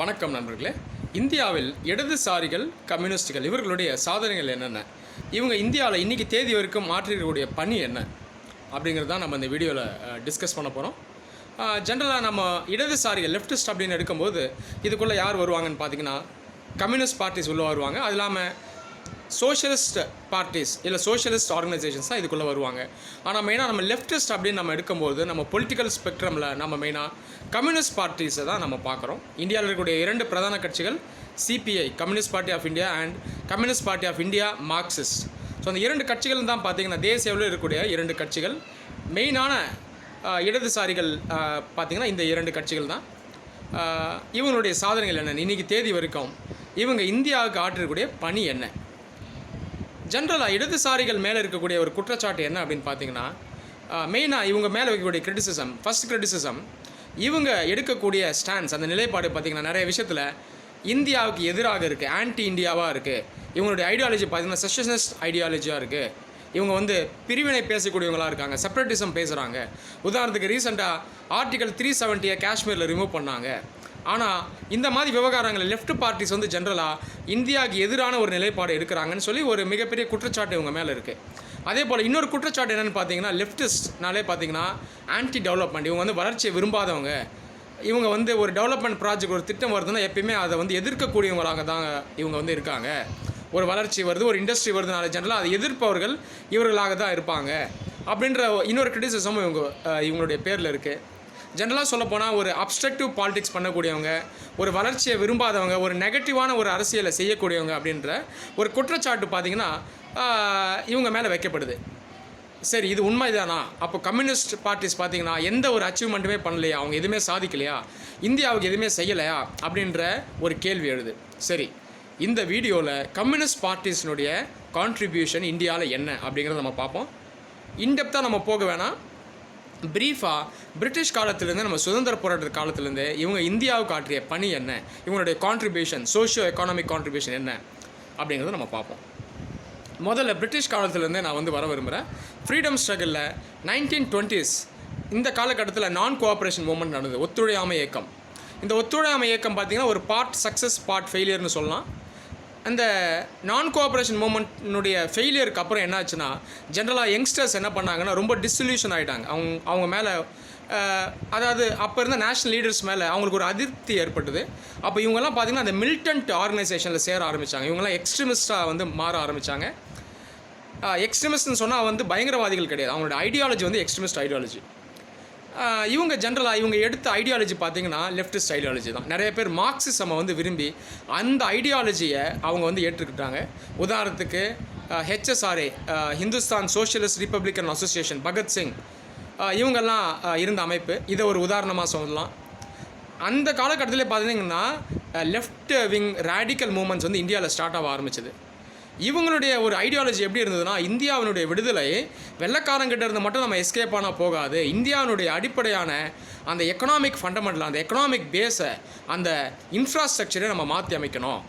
வணக்கம் நண்பர்களே. இந்தியாவில் இடதுசாரிகள் கம்யூனிஸ்டுகள் இவர்களுடைய சாதனைகள் என்னென்ன? இவங்க இந்தியாவில் இன்றைக்கி தேதி வரைக்கும் மாற்றிருக்கக்கூடிய பணி என்ன? அப்படிங்கிறது தான் நம்ம இந்த வீடியோவில் டிஸ்கஸ் பண்ண போகிறோம் ஜென்ரலாக நம்ம இடதுசாரிகள் லெஃப்டிஸ்ட் அப்படின்னு எடுக்கும்போது இதுக்குள்ளே யார் வருவாங்கன்னு பார்த்தீங்கன்னா கம்யூனிஸ்ட் பார்ட்டிஸ் உள்ளே வருவாங்க. அது இல்லாமல் சோஷியலிஸ்ட் பார்ட்டிஸ் இல்லை சோஷியலிஸ்ட் ஆர்கனைசேஷன்ஸ் தான் இதுக்குள்ளே வருவாங்க. ஆனால் மெயினாக நம்ம லெஃப்டிஸ்ட் அப்படின்னு நம்ம எடுக்கும்போது நம்ம பொலிட்டிக்கல் ஸ்பெக்ட்ரமில் நம்ம மெயினாக கம்யூனிஸ்ட் பார்ட்டிஸை தான் நம்ம பார்க்குறோம். இந்தியாவில் இருக்கக்கூடிய இரண்டு பிரதான கட்சிகள் CPI communist party of India and communist party of India Marxist so அந்த இரண்டு கட்சிகள் தான் பார்த்தீங்கன்னா தேசியவில் இருக்கக்கூடிய இரண்டு கட்சிகள். மெயினான இடதுசாரிகள் பார்த்திங்கன்னா இந்த இரண்டு கட்சிகள் தான். இவங்களுடைய சாதனைகள் என்ன? இன்றைக்கி தேதி வரைக்கும் இவங்க இந்தியாவுக்கு ஆற்றிருக்கக்கூடிய பணி என்ன? ஜென்ரலாக இடதுசாரிகள் மேலே இருக்கக்கூடிய ஒரு குற்றச்சாட்டு என்ன அப்படின்னு பார்த்தீங்கன்னா மெயினாக இவங்க மேலே வைக்கக்கூடிய கிரிட்டிசிசம் ஃபர்ஸ்ட் கிரிட்டிசிசம் இவங்க எடுக்கக்கூடிய ஸ்டாண்ட்ஸ் அந்த நிலைப்பாடு பார்த்தீங்கன்னா நிறைய விஷயத்தில் இந்தியாவுக்கு எதிராக இருக்குது ஆன்டி இந்தியாவாக இருக்குது இவங்களுடைய ஐடியாலஜி பார்த்தீங்கன்னா செஷனிஸ்ட் ஐடியாலஜியாக இருக்குது இவங்க வந்து பிரிவினை பேசக்கூடியவங்களா இருக்காங்க செப்பரேட்டிசம் பேசுகிறாங்க உதாரணத்துக்கு ரீசெண்டாக ஆர்டிகல் த்ரீ செவன்ட்டியை காஷ்மீரில் ரிமூவ் பண்ணாங்க. ஆனால் இந்த மாதிரி விவகாரங்கள் லெஃப்ட் பார்ட்டிஸ் வந்து ஜென்ரலாக இந்தியாவுக்கு எதிரான ஒரு நிலைப்பாடு எடுக்கிறாங்கன்னு சொல்லி ஒரு மிகப்பெரிய குற்றச்சாட்டு இவங்க மேலே இருக்குது அதே போல் இன்னொரு குற்றச்சாட்டு என்னென்னு பார்த்தீங்கன்னா லெஃப்டிஸ்ட்னாலே பார்த்தீங்கன்னா ஆன்டி டெவலப்மெண்ட் இவங்க வந்து வளர்ச்சியை விரும்பாதவங்க. இவங்க வந்து ஒரு டெவலப்மெண்ட் ப்ராஜெக்ட் ஒரு திட்டம் வருதுன்னா எப்பயுமே அதை வந்து எதிர்க்கக்கூடியவங்களாக தான் இவங்க வந்து இருக்காங்க. ஒரு வளர்ச்சி வருது ஒரு இண்டஸ்ட்ரி வருதுனால ஜென்ரலாக அதை எதிர்ப்பவர்கள் இவர்களாக தான் இருப்பாங்க. அப்படின்ற இன்னொரு கிரிட்டிசிசமும் இவங்க இவங்களுடைய பேரில் இருக்குது ஜென்ரலாக சொல்ல போனால் ஒரு அப்ஸ்ட்ரக்டிவ் பாலிடிக்ஸ் பண்ணக்கூடியவங்க ஒரு வளர்ச்சியை விரும்பாதவங்க ஒரு நெகட்டிவான ஒரு அரசியலை செய்யக்கூடியவங்க அப்படின்ற ஒரு குற்றச்சாட்டு பார்த்தீங்கன்னா இவங்க மேலே வைக்கப்படுது. சரி இது உண்மைதானா? அப்போ கம்யூனிஸ்ட் பார்ட்டிஸ் பார்த்தீங்கன்னா எந்த ஒரு அச்சீவ்மெண்ட்டுமே பண்ணலையா? அவங்க எதுவுமே சாதிக்கலையா? இந்தியாவுக்கு எதுவுமே செய்யலையா? அப்படின்ற ஒரு கேள்வி எழுது. சரி இந்த வீடியோவில் கம்யூனிஸ்ட் பார்ட்டிஸினுடைய கான்ட்ரிபியூஷன் இந்தியாவில் என்ன அப்படிங்கிறத நம்ம பார்ப்போம். இன்டெப்த்தாக நம்ம போக வேணாம். ப்ரீஃபாக பிரிட்டிஷ் காலத்திலேருந்து நம்ம சுதந்திர போராட்ட காலத்துலேருந்து இவங்க இந்தியாவுக்கு ஆற்றிய பணி என்ன? இவங்களுடைய கான்ட்ரிபியூஷன் சோஷியோ எக்கானமிக் கான்ட்ரிபியூஷன் என்ன? அப்படிங்கிறத நம்ம பார்ப்போம். முதல்ல பிரிட்டிஷ் காலத்திலேருந்தே நான் வந்து வர விரும்புகிறேன் ஃப்ரீடம் ஸ்ட்ரகிளில் நைன்டீன் டுவெண்ட்டிஸ் இந்த காலகட்டத்தில் நான் கோஆப்ரேஷன் மூமெண்ட் நடந்தது. ஒத்துழையாமை இயக்கம். இந்த ஒத்துழையாமை இயக்கம் பார்த்திங்கன்னா ஒரு பார்ட் சக்ஸஸ் பார்ட் ஃபெயிலியர்னு சொல்லலாம். அந்த நான் கோஆப்ரேஷன் மூமெண்ட்னுடைய ஃபெயிலியருக்கு அப்புறம் என்னாச்சுன்னா ஜென்ரலாக யங்ஸ்டர்ஸ் என்ன பண்ணாங்கன்னா ரொம்ப டிசல்யூஷன் ஆகிட்டாங்க அவங்க அவங்க மேலே அதாவது அப்போ இருந்த நேஷனல் லீடர்ஸ் மேலே அவங்களுக்கு ஒரு அதிருப்தி ஏற்பட்டது. அப்போ இவங்கெல்லாம் பார்த்திங்கன்னா அந்த மில்டன்ட் ஆர்கனைசேஷனில் சேர ஆரம்பித்தாங்க இவங்கெல்லாம் எக்ஸ்ட்ரீமிஸ்ட்டாக வந்து மாற ஆரம்பித்தாங்க எக்ஸ்ட்ரீமிஸ்ட்னு சொன்னால் வந்து பயங்கரவாதிகள் கிடையாது. அவங்களோட ஐடியாலஜி வந்து எக்ஸ்ட்ரீமிஸ்ட் ஐடியாலஜி இவங்க ஜென்ரலாக இவங்க எடுத்த ஐடியாலஜி பார்த்தீங்கன்னா லெஃப்டிஸ்ட் ஐடியாலஜி தான். நிறைய பேர் மார்க்சிசமை வந்து விரும்பி அந்த ஐடியாலஜியை அவங்க வந்து ஏற்றுக்கிட்டாங்க. உதாரணத்துக்கு HSRA Hindustan socialist republican association Bhagat Singh இவங்கெல்லாம் இருந்த அமைப்பு. இதை ஒரு உதாரணமாக சொல்லலாம். அந்த காலகட்டத்திலே பார்த்தீங்கன்னா லெஃப்ட் விங் ரேடிக்கல் மூமெண்ட்ஸ் வந்து இந்தியாவில் ஸ்டார்ட் ஆக ஆரம்பிச்சது. இவங்களுடைய ஒரு ஐடியாலஜி எப்படி இருந்ததுன்னா இந்தியாவினுடைய விடுதலை வெள்ளக்காரங்கிட்ட இருந்து மட்டும் நம்ம எஸ்கேப் ஆனால் போகாது. இந்தியாவினுடைய அடிப்படையான அந்த எக்கனாமிக் ஃபண்டமெண்டல் அந்த எக்கனாமிக் பேஸை அந்த இன்ஃப்ராஸ்ட்ரக்சரை நம்ம மாற்றி அமைக்கணும்.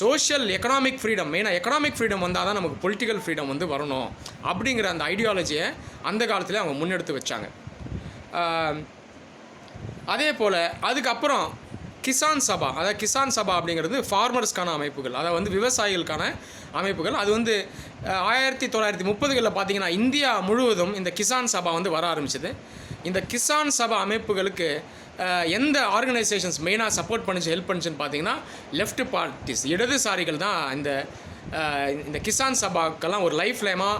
சோஷியல் எக்கனாமிக் ஃப்ரீடம் மெயினாக எக்கனாமிக் ஃப்ரீடம் வந்தால் தான் நமக்கு பொலிட்டிக்கல் ஃப்ரீடம் வந்து வரணும் அப்படிங்கிற அந்த ஐடியாலஜியை அந்த காலத்தில் அவங்க முன்னெடுத்து வச்சாங்க. அதே போல் அதுக்கப்புறம் கிசான் சபா அதாவது கிசான் சபா அப்படிங்கிறது ஃபார்மர்ஸ்க்கான அமைப்புகள் அதாவது வந்து விவசாயிகளுக்கான அமைப்புகள். அது வந்து ஆயிரத்தி தொள்ளாயிரத்தி முப்பதுகளில் பார்த்தீங்கன்னா இந்தியா முழுவதும் இந்த கிசான் சபா வந்து வர ஆரம்பிச்சது. இந்த கிசான் சபா அமைப்புகளுக்கு எந்த ஆர்கனைசேஷன்ஸ் மெயினாக சப்போர்ட் பண்ணிச்சு ஹெல்ப் பண்ணிச்சுன்னு பார்த்தீங்கன்னா லெஃப்ட் பார்ட்டிஸ் இடதுசாரிகள் தான் இந்த இந்த கிசான் சபாக்கெல்லாம் ஒரு லைஃப் லைமாக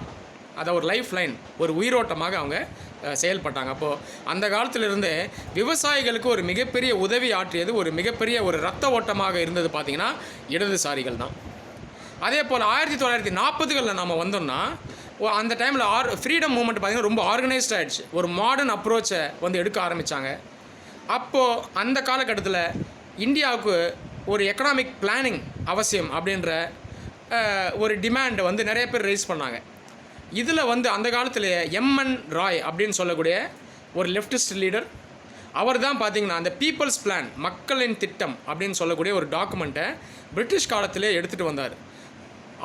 அதை ஒரு லைஃப் லைன் ஒரு உயிரோட்டமாக அவங்க செயல்பட்டாங்க. அப்போது அந்த காலத்திலிருந்தே விவசாயிகளுக்கு ஒரு மிகப்பெரிய உதவி ஆற்றியது ஒரு மிகப்பெரிய ஒரு ரத்த ஓட்டமாக இருந்தது பார்த்திங்கன்னா இடதுசாரிகள் தான். அதே போல் ஆயிரத்தி தொள்ளாயிரத்தி நாற்பதுகளில் நம்ம வந்தோம்னா ஓ- அந்த டைமில் ஆர் ஃப்ரீடம் மூமெண்ட் பார்த்திங்கன்னா ரொம்ப ஆர்கனைஸ்ட் ஆகிடுச்சு ஒரு மாடர்ன் அப்ரோச்சை வந்து எடுக்க ஆரம்பித்தாங்க அப்போது அந்த காலகட்டத்தில் இந்தியாவுக்கு ஒரு எக்கனாமிக் பிளானிங் அவசியம் அப்படின்ற ஒரு டிமாண்டை வந்து நிறைய பேர் ரைஸ் பண்ணாங்க. இதில் வந்து அந்த காலத்தில் எம்என் ராய் அப்படின்னு சொல்லக்கூடிய ஒரு லெஃப்டிஸ்ட் லீடர் அவர் தான் பார்த்தீங்கன்னா அந்த பீப்புள்ஸ் பிளான் மக்களின் திட்டம் அப்படின்னு சொல்லக்கூடிய ஒரு டாக்குமெண்ட்டை பிரிட்டிஷ் காலத்திலே எடுத்துகிட்டு வந்தார்.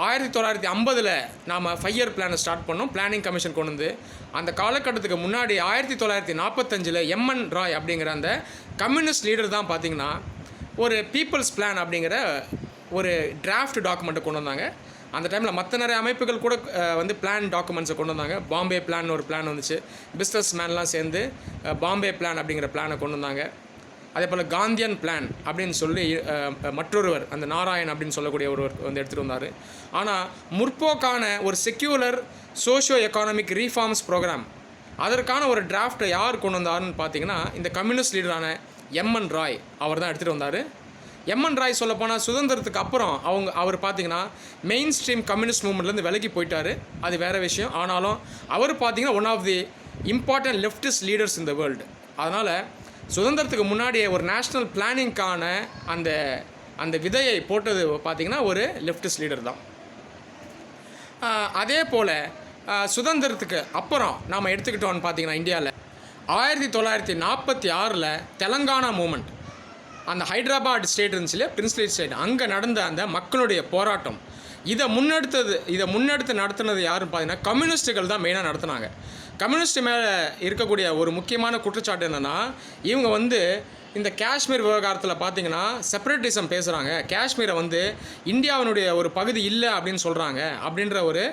ஆயிரத்தி தொள்ளாயிரத்தி ஐம்பதில் நாம் ஃபைவ் இயர் பிளானை ஸ்டார்ட் பண்ணோம் பிளானிங் கமிஷன் கொண்டு வந்து. அந்த காலகட்டத்துக்கு முன்னாடி ஆயிரத்தி தொள்ளாயிரத்தி நாற்பத்தஞ்சில் எம்என் ராய் அப்படிங்கிற அந்த கம்யூனிஸ்ட் லீடர் தான் பார்த்தீங்கன்னா ஒரு பீப்புள்ஸ் பிளான் அப்படிங்கிற ஒரு டிராஃப்ட் டாக்குமெண்ட்டை கொண்டு வந்தாங்க. அந்த டைமில் மற்ற நிறைய அமைப்புகள் கூட வந்து பிளான் டாக்குமெண்ட்ஸை கொண்டு வந்தாங்க. பாம்பே பிளான் ஒரு பிளான் வந்துச்சு. பிஸ்னஸ் மேன்லாம் சேர்ந்து பாம்பே பிளான் அப்படிங்கிற பிளானை கொண்டு வந்தாங்க. அதே போல் காந்தியன் பிளான் அப்படின்னு சொல்லி மற்றொருவர் அந்த நாராயண் அப்படின்னு சொல்லக்கூடிய ஒருவர் வந்து எடுத்துகிட்டு வந்தார். ஆனால் முற்போக்கான ஒரு secular socio economic reforms programme அதற்கான ஒரு டிராஃப்ட்டை யார் கொண்டு வந்தாருன்னு பார்த்தீங்கன்னா இந்த கம்யூனிஸ்ட் லீடரான எம்என் ராய் அவர் தான் எடுத்துகிட்டு வந்தார். எம்என் ராய் சொல்லப்போனால் சுதந்திரத்துக்கு அப்புறம் அவங்க அவர் பார்த்தீங்கன்னா மெயின் ஸ்ட்ரீம் கம்யூனிஸ்ட் மூமெண்ட்லேருந்து விலகி போயிட்டார். அது வேறு விஷயம். ஆனாலும் அவர் பார்த்தீங்கன்னா one of the important leftist leaders in the world அதனால் சுதந்திரத்துக்கு முன்னாடியே ஒரு நேஷ்னல் பிளானிங்க்கான அந்த அந்த விதையை போட்டது பார்த்தீங்கன்னா ஒரு லெஃப்டிஸ்ட் லீடர் தான். அதே போல் சுதந்திரத்துக்கு அப்புறம் நாம் எடுத்துக்கிட்டோம்னு பார்த்தீங்கன்னா இந்தியாவில் ஆயிரத்தி தொள்ளாயிரத்தி நாற்பத்தி ஆறில் தெலங்கானா மூமெண்ட் அந்த ஹைதராபாத் ஸ்டேட் இருந்துச்சு இல்லையா பிரின்ஸ்லி ஸ்டேட் அங்கே நடந்த அந்த மக்களுடைய போராட்டம். இதை முன்னெடுத்தது இதை முன்னெடுத்து நடத்தினது யாருன்னு பார்த்தீங்கன்னா கம்யூனிஸ்ட்டுகள் தான் மெயினாக நடத்துனாங்க. கம்யூனிஸ்ட் மேலே இருக்கக்கூடிய ஒரு முக்கியமான குற்றச்சாட்டு என்னென்னா இவங்க வந்து இந்த காஷ்மீர் விவகாரத்தில் பார்த்தீங்கன்னா செப்பரேட்டிசம் பேசுகிறாங்க காஷ்மீரை வந்து இந்தியாவினுடைய ஒரு பகுதி இல்லை அப்படின்னு சொல்கிறாங்க அப்படின்ற ஒரு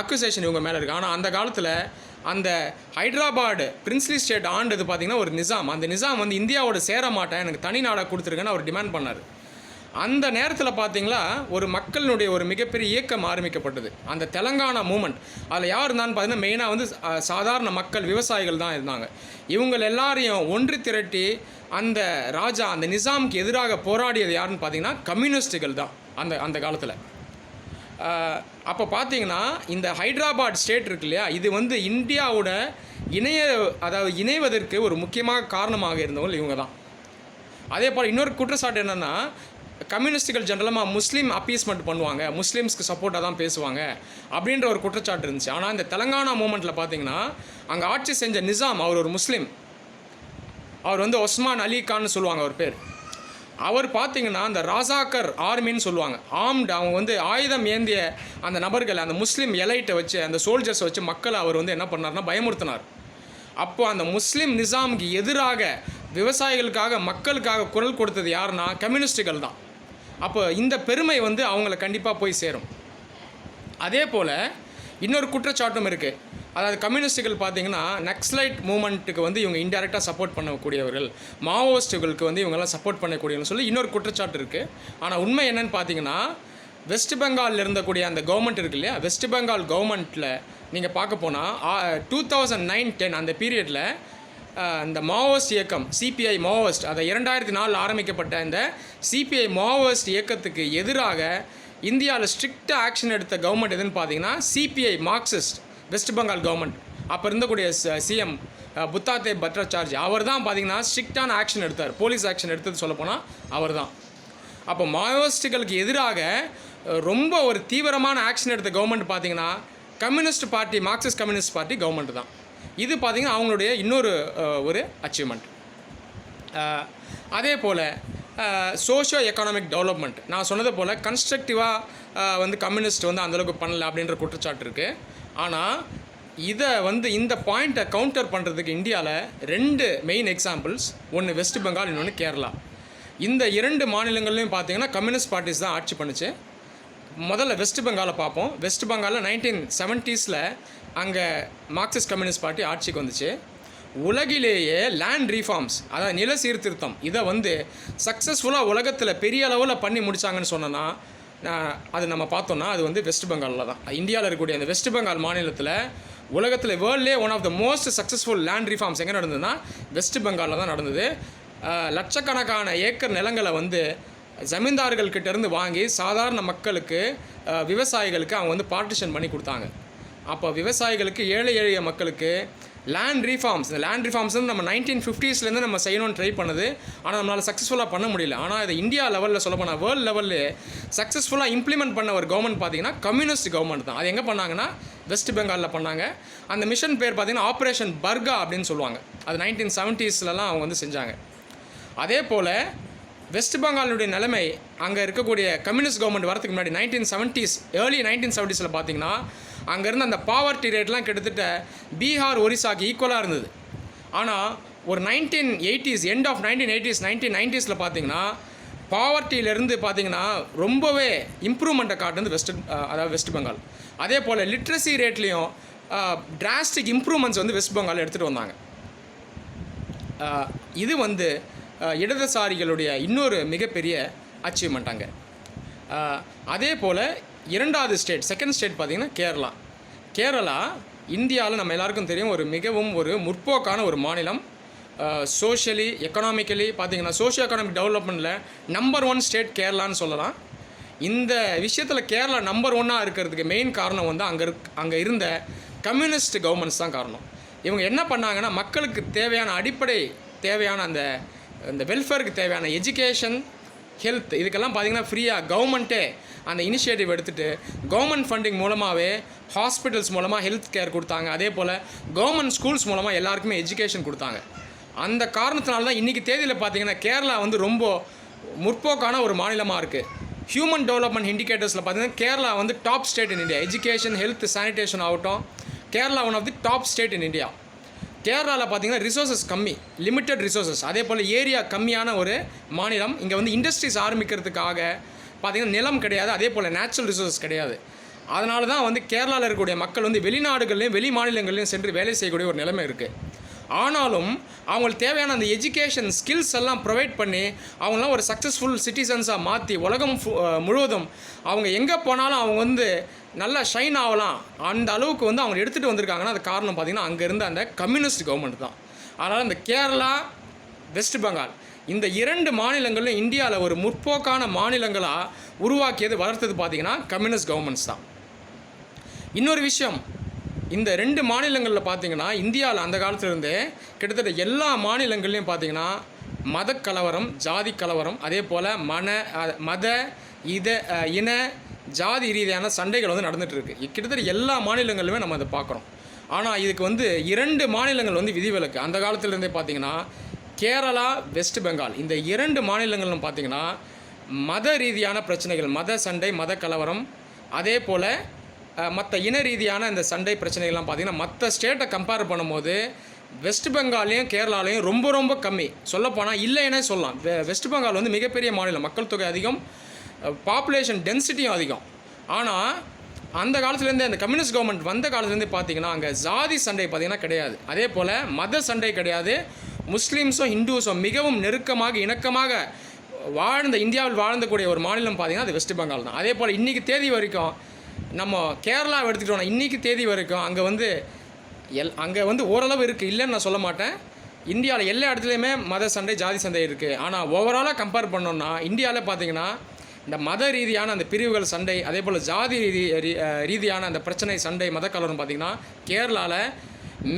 அக்யூசேஷன் இவங்க மேலே இருக்குது ஆனால் அந்த காலத்தில் அந்த ஹைதராபாடு பிரின்ஸ்லி ஸ்டேட் ஆண்டது பார்த்தீங்கன்னா ஒரு நிசாம். அந்த நிசாம் வந்து இந்தியாவோட சேர மாட்டேன் எனக்கு தனி நாடாக கொடுத்துருக்கேன்னு அவர் டிமாண்ட் பண்ணார். அந்த நேரத்தில் பார்த்தீங்களா ஒரு மக்களினுடைய ஒரு மிகப்பெரிய இயக்கம் ஆரம்பிக்கப்பட்டது. அந்த தெலங்கானா மூமெண்ட் அதில் யார் இருந்தான்னு பார்த்தீங்கன்னா மெயினாக வந்து சாதாரண மக்கள் விவசாயிகள் தான் இருந்தாங்க. இவங்க எல்லாரையும் ஒன்று திரட்டி அந்த ராஜா அந்த நிசாமுக்கு எதிராக போராடியது யாருன்னு பார்த்தீங்கன்னா கம்யூனிஸ்ட்டுகள் தான் அந்த அந்த காலத்தில். அப்போ பார்த்தீங்கன்னா இந்த ஹைதராபாத் ஸ்டேட் இருக்கு இல்லையா இது வந்து இந்தியாவோட இணைய அதாவது இணைவதற்கு ஒரு முக்கியமாக காரணமாக இருந்தவங்க இவங்க தான். அதே போல் இன்னொரு குற்றச்சாட்டு என்னென்னா கம்யூனிஸ்டுகள் ஜென்ரலமாக முஸ்லீம் அப்பீஸ்மெண்ட் பண்ணுவாங்க. முஸ்லீம்ஸ்க்கு சப்போர்ட்டாக தான் பேசுவாங்க. அப்படின்ற ஒரு குற்றச்சாட்டு இருந்துச்சு. ஆனால் இந்த தெலங்கானா மூமெண்ட்டில் பார்த்தீங்கன்னா அங்கே ஆட்சி செஞ்ச நிசாம் அவர் ஒரு முஸ்லீம். அவர் வந்து ஒஸ்மான் அலி கான்னு சொல்லுவாங்க அவர் பேர். அவர் பார்த்தீங்கன்னா அந்த ராசாக்கர் ஆர்மின்னு சொல்லுவாங்க. ஆம்டு அவங்க வந்து ஆயுதம் ஏந்திய அந்த நபர்களை அந்த முஸ்லீம் எலைட்டை வச்சு அந்த சோல்ஜர்ஸை வச்சு மக்களை அவர் வந்து என்ன பண்ணார்னா பயமுறுத்தினார். அப்போ அந்த முஸ்லீம் நிசாமுக்கு எதிராக விவசாயிகளுக்காக மக்களுக்காக குரல் கொடுத்தது யாருன்னா கம்யூனிஸ்டுகள் தான். அப்போ இந்த பெருமை வந்து அவங்கள கண்டிப்பாக போய் சேரும். அதே போல் இன்னொரு குற்றச்சாட்டும் இருக்குது அதாவது கம்யூனிஸ்டுகள் பார்த்தீங்கன்னா நக்ஸ்லைட் மூமெண்ட்டுக்கு வந்து இவங்க இன்டெரக்டாக சப்போர்ட் பண்ணக்கூடியவர்கள். மாவோயிஸ்ட்டுகளுக்கு வந்து இவங்கெல்லாம் சப்போர்ட் பண்ணக்கூடியவங்கன்னு சொல்லி இன்னொரு குற்றச்சாட்டு இருக்குது ஆனால் உண்மை என்னன்னு பார்த்தீங்கன்னா வெஸ்ட் பெங்காலில் இருந்தக்கூடிய அந்த கவர்மெண்ட் இருக்கு இல்லையா? வெஸ்ட் பெங்கால் கவர்மெண்ட்டில் நீங்கள் பார்க்க போனால் டூ தௌசண்ட் நைன் டென் அந்த பீரியடில் இந்த மாவோயிஸ்ட் இயக்கம் சிபிஐ மாவோயிஸ்ட் அதை இரண்டாயிரத்தி நாலில் ஆரம்பிக்கப்பட்ட இந்த சிபிஐ மாவோயிஸ்ட் இயக்கத்துக்கு எதிராக இந்தியாவில் ஸ்ட்ரிக்ட் ஆக்ஷன் எடுத்த கவர்மெண்ட் எதுன்னு பார்த்தீங்கன்னா CPI Marxist West Bengal government அப்போ இருந்தக்கூடிய சிஎம் புத்தாத்தே பட்ராச்சார்ஜ் அவர் தான் பார்த்தீங்கன்னா ஸ்ட்ரிக்டான ஆக்ஷன் எடுத்தார். போலீஸ் ஆக்ஷன் எடுத்தது சொல்லப்போனால் அவர் தான் அப்போ மாவோயிஸ்டுகளுக்கு எதிராக ரொம்ப ஒரு தீவிரமான ஆக்ஷன் எடுத்த கவர்மெண்ட் பார்த்தீங்கன்னா communist party Marxist communist party government தான். இது பார்த்திங்கன்னா அவங்களுடைய இன்னொரு ஒரு அச்சீவ்மெண்ட் அதே போல் சோஷியோ எக்கனாமிக் டெவலப்மெண்ட் நான் சொன்னது போல் கன்ஸ்ட்ரக்டிவாக வந்து கம்யூனிஸ்ட் வந்து அந்தளவுக்கு பண்ணல அப்படின்ற குற்றச்சாட்டு இருக்குது ஆனால் இதை வந்து இந்த பாயிண்ட்டை கவுண்டர் பண்ணுறதுக்கு இந்தியாவில் ரெண்டு மெயின் எக்ஸாம்பிள்ஸ் ஒன்று வெஸ்ட் பெங்கால் இன்னொன்று கேரளா இந்த இரண்டு மாநிலங்கள்லையும் பார்த்தீங்கன்னா கம்யூனிஸ்ட் பார்ட்டிஸ் தான் ஆட்சி பண்ணுச்சு. முதல்ல வெஸ்ட் பெங்காலை பார்ப்போம். வெஸ்ட் பெங்காலில் நைன்டீன் செவன்ட்டீஸில் அங்கே மார்க்சிஸ்ட் கம்யூனிஸ்ட் பார்ட்டி ஆட்சிக்கு வந்துச்சு. உலகிலேயே லேண்ட் ரீஃபார்ம்ஸ் அதாவது நில சீர்திருத்தம் இதை வந்து சக்ஸஸ்ஃபுல்லாக உலகத்தில் பெரிய அளவில் பண்ணி முடித்தாங்கன்னு சொன்னோன்னா அது நம்ம பார்த்தோம்னா அது வந்து வெஸ்ட் பெங்காலில் தான். இந்தியாவில் இருக்கக்கூடிய அந்த வெஸ்ட் பெங்கால் மாநிலத்தில் உலகத்தில் வேர்ல்ட்லே one of the most successful land reforms எங்கே நடந்ததுன்னா வெஸ்ட் பெங்காலில் தான் நடந்தது. லட்சக்கணக்கான ஏக்கர் நிலங்களை வந்து ஜமீன்தார்கள் இருந்து வாங்கி சாதாரண மக்களுக்கு விவசாயிகளுக்கு அவங்க வந்து பார்ட்டிஷன் பண்ணி கொடுத்தாங்க. அப்போ விவசாயிகளுக்கு ஏழை எளிய மக்களுக்கு லேண்ட் ரீஃபார்ம்ஸ் இந்த லேண்ட் ரிஃபார்ம்ஸ் வந்து நம்ம நைன்டீன் ஃபிஃப்டிஸ்லேருந்து நம்ம செய்யணும்னு ட்ரை பண்ணுது. ஆனால் நம்மளால் சக்ஸஸ்ஃபுல்லாக பண்ண முடியல. ஆனால் இது இந்தியா லெவலில் சொல்ல போனால் வேர்ல்டு லெவலில் சக்ஸஸ்ஃபுல்லாக இம்ப்ளிமெண்ட் பண்ண ஒரு கவர்மெண்ட் பார்த்தீங்கன்னா கம்யூனிஸ்ட் கவர்மெண்ட் தான். அது எங்கே பண்ணாங்கன்னா வெஸ்ட் பெங்காலில் பண்ணாங்க. அந்த மிஷன் பேர் பார்த்தீங்கன்னா ஆப்ரேஷன் பர்கா அப்படின்னு சொல்லுவாங்க. அது நைன்டீன் செவன்ட்டீஸ்லலாம் அவங்க வந்து செஞ்சாங்க. அதே போல் வெஸ்ட் பெங்காலுடைய நிலைமை அங்கே இருக்கக்கூடிய கம்யூனிஸ்ட் கவர்மெண்ட் வரதுக்கு முன்னாடி நைன்டீன் செவன்ட்டீஸ் ஏர்லி நைன்டீன் செவன்ட்டீஸில் பார்த்தீங்கன்னா அங்கேருந்து அந்த பாவர்ட்டி ரேட்லாம் கிட்டத்தட்ட பீகார் ஒரிசாக்கு ஈக்குவலாக இருந்தது. ஆனால் ஒரு nineteen eighties end of nineteen eighties nineteen நைன்டிஸில் பார்த்தீங்கன்னா பாவர்ட்டியிலேருந்து பார்த்தீங்கன்னா ரொம்பவே இம்ப்ரூவ்மெண்ட்டை காட்டுது வெஸ்ட் அதாவது வெஸ்ட் பெங்கால் அதே போல் லிட்ரஸி ரேட்லேயும் டிராஸ்டிக் இம்ப்ரூவ்மெண்ட்ஸ் வந்து வெஸ்ட் பெங்கால் எடுத்துகிட்டு வந்தாங்க. இது வந்து இடதுசாரிகளுடைய இன்னொரு மிகப்பெரிய அச்சீவ்மெண்ட்டாங்க அதே போல் இரண்டாவது ஸ்டேட் செகண்ட் ஸ்டேட் பார்த்திங்கன்னா கேரளா. கேரளா இந்தியாவில் நம்ம எல்லாருக்கும் தெரியும் ஒரு மிகவும் ஒரு முற்போக்கான ஒரு மாநிலம். சோஷியலி எக்கனாமிக்கலி பார்த்தீங்கன்னா சோஷியோ எக்கனாமிக் டெவலப்மெண்ட்டில் நம்பர் ஒன் ஸ்டேட் கேரளான்னு சொல்லலாம். இந்த விஷயத்தில் கேரளா நம்பர் ஒன்னாக இருக்கிறதுக்கு மெயின் காரணம் வந்து அங்கே இருக் அங்கே இருந்த கம்யூனிஸ்ட் கவர்மெண்ட்ஸ் தான் காரணம். இவங்க என்ன பண்ணாங்கன்னா மக்களுக்கு தேவையான அடிப்படை தேவையான அந்த இந்த வெல்ஃபேருக்கு தேவையான எஜுகேஷன் ஹெல்த் இதுக்கெல்லாம் பார்த்தீங்கன்னா ஃப்ரீயாக கவர்மெண்ட்டே அந்த இனிஷியேட்டிவ் எடுத்துகிட்டு கவர்மெண்ட் ஃபண்டிங் மூலமாகவே ஹாஸ்பிட்டல்ஸ் மூலமாக ஹெல்த் கேர் கொடுத்தாங்க. அதே போல் கவர்மெண்ட் ஸ்கூல்ஸ் மூலமாக எல்லாருக்குமே எஜுகேஷன் கொடுத்தாங்க. அந்த காரணத்தினால தான் இன்றைக்கி தேதியில் பார்த்தீங்கன்னா கேரளா வந்து ரொம்ப முற்போக்கான ஒரு மாநிலமாக இருக்குது ஹியூமன் டெவலப்மெண்ட் இண்டிகேட்டர்ஸில் பார்த்தீங்கன்னா கேரளா வந்து top state in India education health sanitation ஆகட்டும் Kerala one of the top state in India கேரளாவில் பார்த்தீங்கன்னா ரிசோர்ஸஸ் கம்மி லிமிட்டட் ரிசோர்ஸஸ் அதே போல் ஏரியா கம்மியான ஒரு மாநிலம். இங்கே வந்து இண்டஸ்ட்ரீஸ் ஆரம்பிக்கிறதுக்காக பார்த்தீங்கன்னா நிலம் கிடையாது அதே போல் நேச்சுரல் ரிசோர்ஸஸ் கிடையாது. அதனால தான் வந்து கேரளாவில் இருக்கக்கூடிய மக்கள் வந்து வெளிநாடுகள்லேயும் வெளி மாநிலங்கள்லையும் சென்று வேலை செய்யக்கூடிய ஒரு நிலைமை இருக்குது ஆனாலும் அவங்களுக்கு தேவையான அந்த எஜுகேஷன் ஸ்கில்ஸ் எல்லாம் ப்ரொவைட் பண்ணி அவங்களாம் ஒரு சக்ஸஸ்ஃபுல் சிட்டிசன்ஸாக மாற்றி உலகம் ஃபு- முழுவதும் அவங்க எங்கே போனாலும் அவங்க வந்து நல்லா ஷைன் ஆகலாம். அந்த அளவுக்கு வந்து அவங்க எடுத்துகிட்டு வந்திருக்காங்கன்னா அது காரணம் பார்த்திங்கன்னா அங்கே இருந்த அந்த கம்யூனிஸ்ட் கவர்மெண்ட் தான். அதனால் இந்த கேரளா வெஸ்ட் பெங்கால் இந்த இரண்டு மாநிலங்களும் இந்தியாவில் ஒரு முற்போக்கான மாநிலங்களாக உருவாக்கியது வளர்த்தது பார்த்திங்கன்னா கம்யூனிஸ்ட் கவர்மெண்ட்ஸ் தான். இன்னொரு விஷயம் இந்த ரெண்டு மாநிலங்களில் பார்த்தீங்கன்னா இந்தியாவில் அந்த காலத்துலேருந்தே கிட்டத்தட்ட எல்லா மாநிலங்கள்லையும் பார்த்தீங்கன்னா மத கலவரம் ஜாதி கலவரம் அதே போல் மன மத இத இன ஜாதி ரீதியான சண்டைகள் வந்து நடந்துகிட்ருக்கு கிட்டத்தட்ட எல்லா மாநிலங்களிலுமே நம்ம அதை பார்க்குறோம் ஆனால் இதுக்கு வந்து இரண்டு மாநிலங்கள் வந்து விதிவிலக்கு. அந்த காலத்துலேருந்தே பார்த்தீங்கன்னா கேரளா வெஸ்ட் பெங்கால். இந்த இரண்டு மாநிலங்களும் பார்த்தீங்கன்னா மத ரீதியான பிரச்சனைகள் மத சண்டை மத கலவரம் அதே போல் மற்ற இன ரீதியான இந்த சண்டை பிரச்சனைகள்லாம் பார்த்தீங்கன்னா மற்ற ஸ்டேட்டை கம்பேர் பண்ணும்போது வெஸ்ட் பெங்காலையும் கேரளாலையும் ரொம்ப ரொம்ப கம்மி. சொல்லப்போனால் இல்லைன்னே சொல்லலாம். வெஸ்ட் பெங்கால் வந்து மிகப்பெரிய மாநிலம். மக்கள் தொகை அதிகம் பாப்புலேஷன் டென்சிட்டியும் அதிகம். ஆனால் அந்த காலத்துலேருந்தே அந்த கம்யூனிஸ்ட் கவர்மெண்ட் வந்த காலத்துலேருந்து பார்த்தீங்கன்னா அங்கே ஜாதி சண்டை பார்த்திங்கன்னா கிடையாது. அதே போல் மத சண்டை கிடையாது. முஸ்லீம்ஸும் ஹிந்துஸும் மிகவும் நெருக்கமாக இணக்கமாக வாழ்ந்த இந்தியாவில் வாழ்ந்தக்கூடிய ஒரு மாநிலம் பார்த்தீங்கன்னா அது வெஸ்ட் பெங்கால் தான். அதே போல் இன்றைக்கி தேதி வரைக்கும் நம்ம கேரளாவை எடுத்துக்கிட்டோம்னா இன்றைக்கி தேதி வரைக்கும் அங்கே வந்து எல் அங்கே வந்து ஓரளவு இருக்குது இல்லைன்னு நான் சொல்ல மாட்டேன். இந்தியாவில் எல்லா இடத்துலையுமே மத சண்டை ஜாதி சண்டை இருக்குது ஆனால் ஓவராலாக கம்பேர் பண்ணோன்னா இந்தியாவில் பார்த்தீங்கன்னா இந்த மத ரீதியான அந்த பிரிவுகள் சண்டை அதே போல் ஜாதி ரீதி ரீதியான அந்த பிரச்சனை சண்டை மத கலவரம் பார்த்திங்கன்னா கேரளாவில்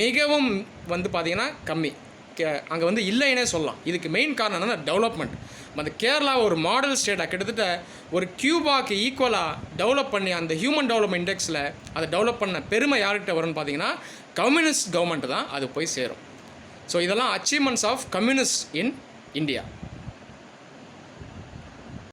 மிகவும் வந்து பார்த்திங்கன்னா கம்மி. கே அங்கே வந்து இல்லைன்னே சொல்லலாம். இதுக்கு மெயின் காரணம் என்னன்னா டெவலப்மெண்ட் அந்த கேரளா ஒரு மாடல் ஸ்டேட்டாக கிட்டத்தட்ட ஒரு கியூபாக்கு ஈக்குவலாக டெவலப் பண்ணி அந்த ஹியூமன் டெவலப்மெண்ட் இண்டெக்ஸில் அதை டெவலப் பண்ண பெருமை யார்கிட்ட வரும்னு பார்த்தீங்கன்னா கம்யூனிஸ்ட் கவர்மெண்ட் தான் அது போய் சேரும். ஸோ இதெல்லாம் achievements of communist in India